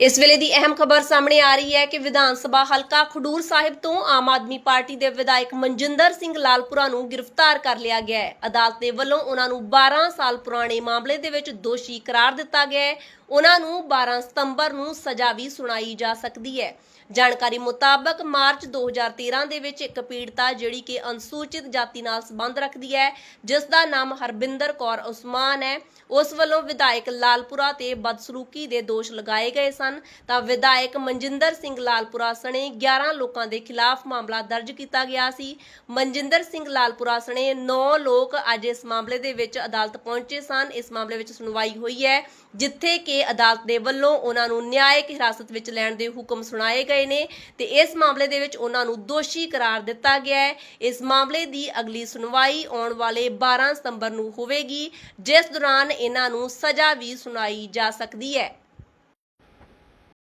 ਇਸ ਵੇਲੇ ਦੀ ਅਹਿਮ ਖਬਰ ਸਾਹਮਣੇ ਆ ਰਹੀ ਹੈ ਕਿ ਵਿਧਾਨ ਸਭਾ ਹਲਕਾ ਖਡੂਰ ਸਾਹਿਬ ਤੋਂ ਆਮ ਆਦਮੀ ਪਾਰਟੀ ਦੇ ਵਿਧਾਇਕ ਮਨਜਿੰਦਰ ਸਿੰਘ ਲਾਲਪੁਰਾ ਨੂੰ ਗ੍ਰਿਫਤਾਰ ਕਰ ਲਿਆ ਗਿਆ ਹੈ। ਅਦਾਲਤ ਦੇ ਵੱਲੋਂ ਉਹਨਾਂ ਨੂੰ 12 ਸਾਲ ਪੁਰਾਣੇ ਮਾਮਲੇ ਦੇ ਵਿੱਚ ਦੋਸ਼ੀ ਕਰਾਰ ਦਿੱਤਾ ਗਿਆ ਹੈ। ਉਹਨਾਂ ਨੂੰ 12 ਸਤੰਬਰ ਨੂੰ ਸਜ਼ਾ ਵੀ ਸੁਣਾਈ ਜਾ ਸਕਦੀ ਹੈ। ਜਾਣਕਾਰੀ ਮੁਤਾਬਕ ਮਾਰਚ 2013 ਦੇ ਵਿੱਚ ਇੱਕ ਪੀੜਤਾ ਜਿਹੜੀ ਕਿ ਅਨੁਸੂਚਿਤ ਜਾਤੀ ਨਾਲ ਸੰਬੰਧ ਰੱਖਦੀ ਹੈ, ਜਿਸ ਦਾ ਨਾਮ ਹਰਬਿੰਦਰ ਕੌਰ ਉਸਮਾਨ ਹੈ। ਉਸ ਵੱਲੋਂ ਵਿਧਾਇਕ ਲਾਲਪੁਰਾ ਤੇ ਬਦਸਲੂਕੀ ਦੇ ਦੋਸ਼ ਲਗਾਏ ਗਏ ਸਨ। ਤਾਂ ਵਿਧਾਇਕ ਮਨਜਿੰਦਰ ਸਿੰਘ ਲਾਲਪੁਰਾ ਸਣੇ 11 ਲੋਕਾਂ ਦੇ ਖਿਲਾਫ ਮਾਮਲਾ ਦਰਜ ਕੀਤਾ ਗਿਆ ਸੀ। ਮਨਜਿੰਦਰ ਸਿੰਘ ਲਾਲਪੁਰਾ ਸਣੇ 9 ਲੋਕ ਅੱਜ ਇਸ ਮਾਮਲੇ ਦੇ ਵਿੱਚ ਅਦਾਲਤ ਪਹੁੰਚੇ ਸਨ। ਇਸ ਮਾਮਲੇ ਵਿੱਚ ਸੁਣਵਾਈ ਹੋਈ ਹੈ, ਜਿੱਥੇ ਕਿ ਅਦਾਲਤ ਦੇ ਵੱਲੋਂ ਉਹਨਾਂ ਨੂੰ ਨਿਆਇਕ ਹਿਰਾਸਤ ਵਿੱਚ ਲੈਣ ਦੇ ਹੁਕਮ ਸੁਣਾਏ ਗਏ ਨੇ ਤੇ ਇਸ ਮਾਮਲੇ ਦੇ ਵਿੱਚ ਉਹਨਾਂ ਨੂੰ ਦੋਸ਼ੀ ਕਰਾਰ ਦਿੱਤਾ ਗਿਆ ਹੈ। ਇਸ ਮਾਮਲੇ ਦੀ ਅਗਲੀ ਸੁਣਵਾਈ ਆਉਣ ਵਾਲੇ 12 ਸਤੰਬਰ ਨੂੰ ਹੋਵੇਗੀ, ਜਿਸ ਦੌਰਾਨ ਇਹਨਾਂ ਨੂੰ ਸਜ਼ਾ ਵੀ ਸੁਣਾਈ ਜਾ ਸਕਦੀ ਹੈ।